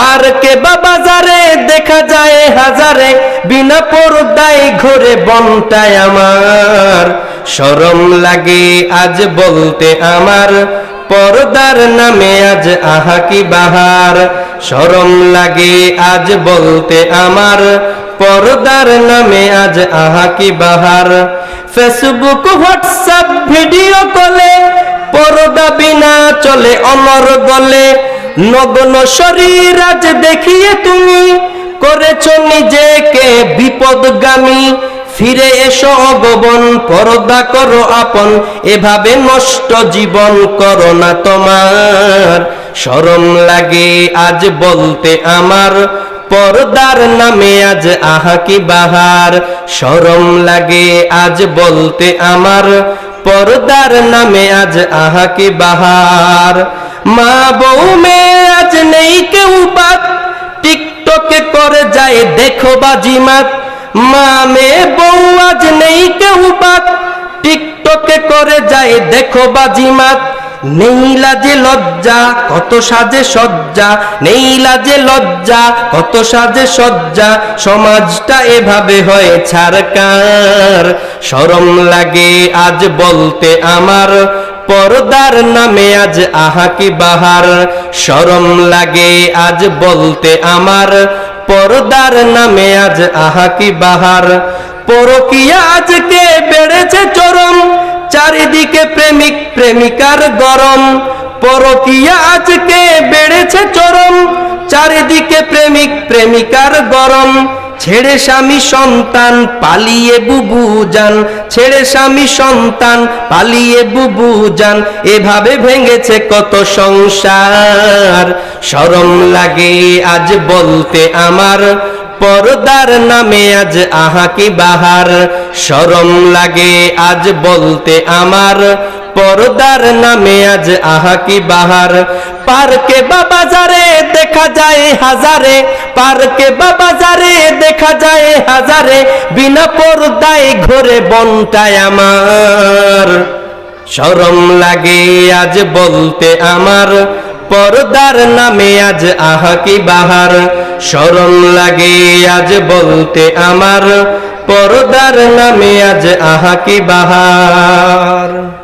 পার্কে বা বাজারে দেখা যায় হাজারে। বিনা পর্দায় ঘরে বনটায় আমার। শরম লাগে আজ বলতে আমার, পর্দার নামে আজ আহা কি বাহার। শরম লাগে আজ বলতে আমার, পর্দার নামে আজ আহা কি বাহার। ফেসবুক হোয়াটসঅ্যাপ ভিডিও কলে পর্দা বিনা চলে অমর গলে। নগ্ন শরীর আজ দেখিয়ে তুমি করেছ নিজেকে বিপদগামী। ফিরে এসো অগবন পর্দা করো আপন, এভাবে নষ্ট জীবন করো না তোমার। শরম লাগে আজ বলতে আমার, পর্দার নামে আজ আহা কি বাহার। শরম লাগে আজ বলতে আমার, পর্দার নামে আজ আহা কি বাহার। মা বউ আজ নেই কেউ বাদ টিকটকে করে যায় দেখো বাজিমাত মা মেয়ে বউ আজ নেই কেউ বাদ টিকটকে করে যায় দেখো বাজিমাত নেই লাজে লজ্জা, কত সাজে সজ্জা। নেই লাজে লজ্জা, কত সাজে সজ্জা। সমাজটা এভাবে হয় ছাড়কার শরম লাগে আজ বলতে আমার। পর্দার নামে আজ আহা কি বাহার। শরম লাগে আজ বলতে আমার। পর্দার নামে আজ আহা কি বাহার। পরকিয়া আজকে বেড়েছে চরম। চারিদিকে প্রেমিক প্রেমিকার গরম। পরকিয়া আজকে বেড়েছে চরম। চারিদিকে প্রেমিক প্রেমিকার গরম। ছেড়ে স্বামী সন্তান, পালিয়ে বুবু যান। ছেড়ে স্বামী সন্তান, পালিয়ে বুবু যান। এভাবে ভেঙেছে কত সংসার। শরম লাগে আজ বলতে আমার, পর্দার নামে আজ আহা কি বাহার। শরম লাগে আজ বলতে আমার, পর্দার নামে আজ আহা কি বাহার। পার্কে বা বাজারে দেখা যায় হাজারে পার্কে বা বাজারে দেখা যায় হাজারে, বিনা পর্দায় ঘরে বনটায় আমার। শরম লাগে আজ বলতে আমার, পর্দার নামে আজ আহা কি বাহার। শরম লাগে আজ বলতে আমার, পর্দার নামে আজ আহা কি বাহার।